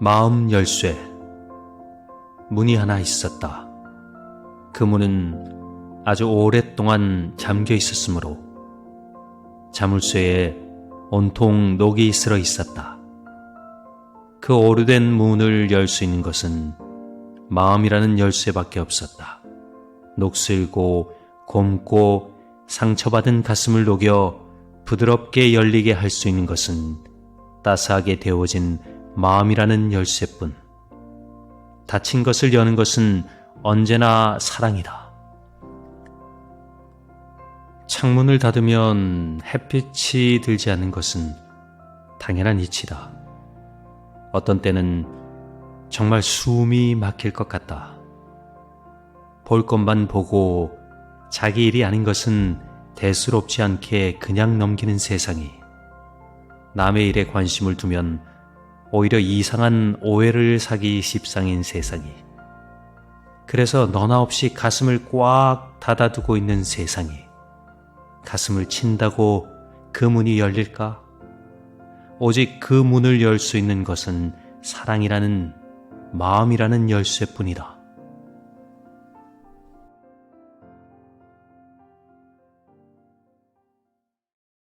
마음 열쇠. 문이 하나 있었다. 그 문은 아주 오랫동안 잠겨 있었으므로 자물쇠에 온통 녹이 쓸어 있었다. 그 오래된 문을 열 수 있는 것은 마음이라는 열쇠밖에 없었다. 녹슬고 곰고 상처받은 가슴을 녹여 부드럽게 열리게 할 수 있는 것은 따스하게 데워진 마음이라는 열쇠뿐. 닫힌 것을 여는 것은 언제나 사랑이다. 창문을 닫으면 햇빛이 들지 않는 것은 당연한 이치다. 어떤 때는 정말 숨이 막힐 것 같다. 볼 것만 보고 자기 일이 아닌 것은 대수롭지 않게 그냥 넘기는 세상이 남의 일에 관심을 두면 오히려 이상한 오해를 사기 십상인 세상이 그래서 너나 없이 가슴을 꽉 닫아두고 있는 세상이 가슴을 친다고 그 문이 열릴까? 오직 그 문을 열 수 있는 것은 사랑이라는 마음이라는 열쇠뿐이다.